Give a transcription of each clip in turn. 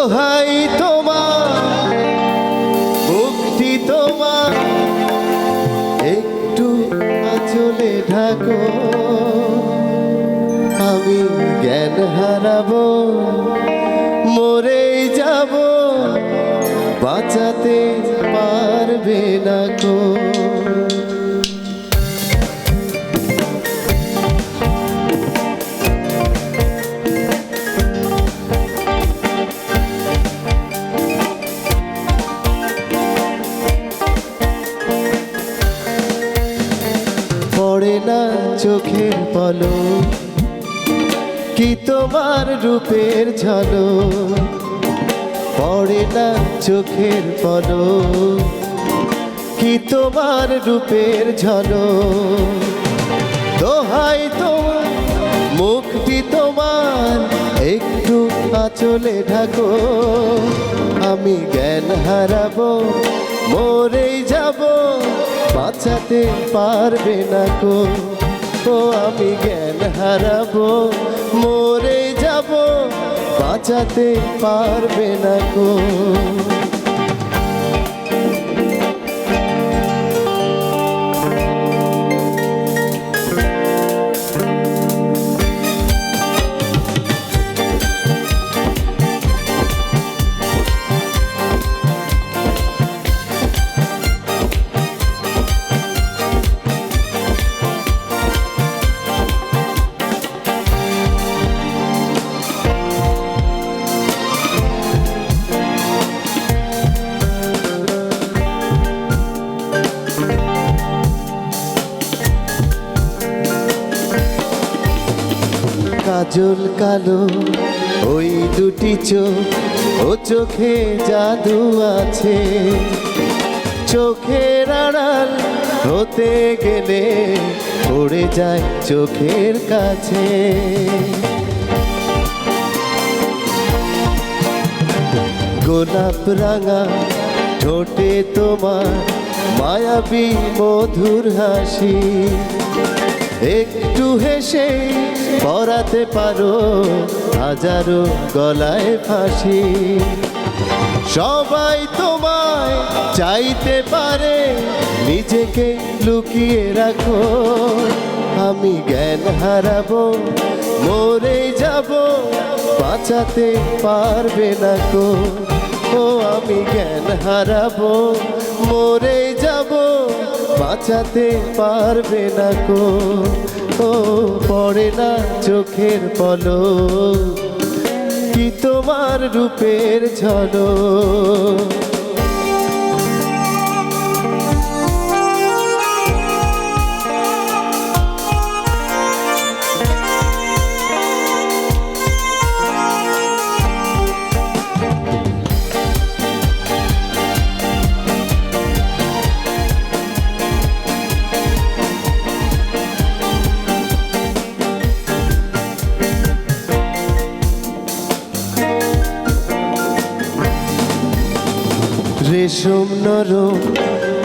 দোহাই তোমার মুক্তি তোমার। একটু আচলে ঢাকো, আমি জ্ঞান হারাবো মরে যাব, বাঁচাতে পারবে না। চোখের পলো। কি তোমার রূপের ঝলো? পড়ে না চোখের পলো। কি তোমার রূপের ঝলো? দোহাই তোমার মুক্তি তোমার, একটু আচলে ঢাকো। আমি জ্ঞান হারাবো, মরেই যাব, বাঁচাতে পারবে না কো। ও আমি জ্ঞান হারাবো মরে যাব বাঁচাতে পারবে না কো কাজল কালো, ওই দুটি চোখ, ও চোখে জাদু আছে। চোখের আড়াল হতে গেলে পড়ে যায় চোখের কাছে। গোলাপ রাঙা ঠোঁটে তোমার মায়াবী মধুর হাসি। একটু হেসে পরাতে পারো, হাজারো গলায় ফাঁসি। সবাই তোমায় চাইতে পারে, নিজেকে লুকিয়ে রাখো। আমি জ্ঞান হারাবো, মরে যাব, বাঁচাতে পারবে না কো ও, আমি জ্ঞান হারাবো, মরে বাঁচাতে পারবে না কো ও পড়ে না চোখের পলো কি তোমার রূপের ঝলো রেশম নরম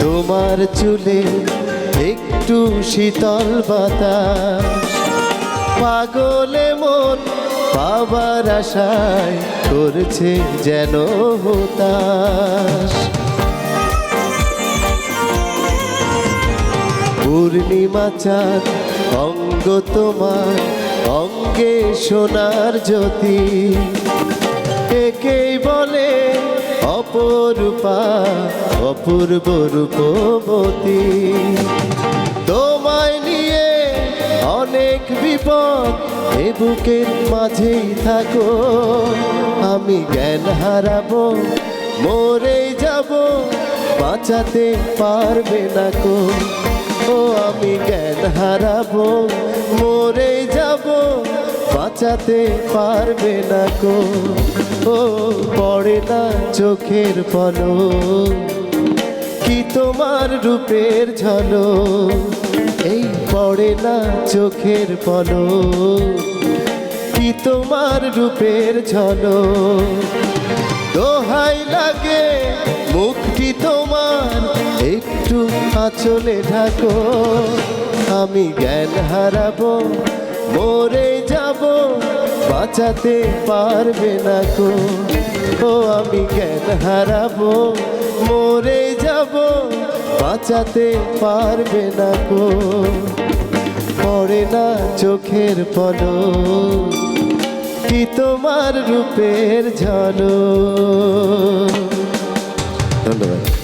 তোমার চুলে একটু শীতল বাতাস। পাগলে মন পাবার আশায় করছে যেন হতাশ। পূর্ণিমা চাঁদ, অঙ্গ তোমার, অঙ্গে সোনার জ্যোতি। একেই অপরূপা, অপূর্ব রূপবতী। তোমায় নিয়ে অনেক বিপদ এ বুকের মাঝেই থাকো। আমি জ্ঞান হারাবো, মরে যাব, বাঁচাতে পারবে না কো। আমি জ্ঞান হারাবো, মরে যাব, বাঁচাতে পারবে না কো ও, পড়ে না চোখের পলো কি তোমার রূপের ঝলো এই পড়ে না চোখের পলো কি তোমার রূপের ঝলো দোহাই লাগে মুক্তি তোমার একটু আঁচলে ঢাকো, আমি জ্ঞান হারাবো, মরে যাব, বাঁচাতে পারবে না কো। ও, আমি জ্ঞান হারাবো, মরে যাব, বাঁচাতে পারবে না কো। পড়ে না চোখের পলো কি তোমার রূপের ঝলো ধন্যবাদ।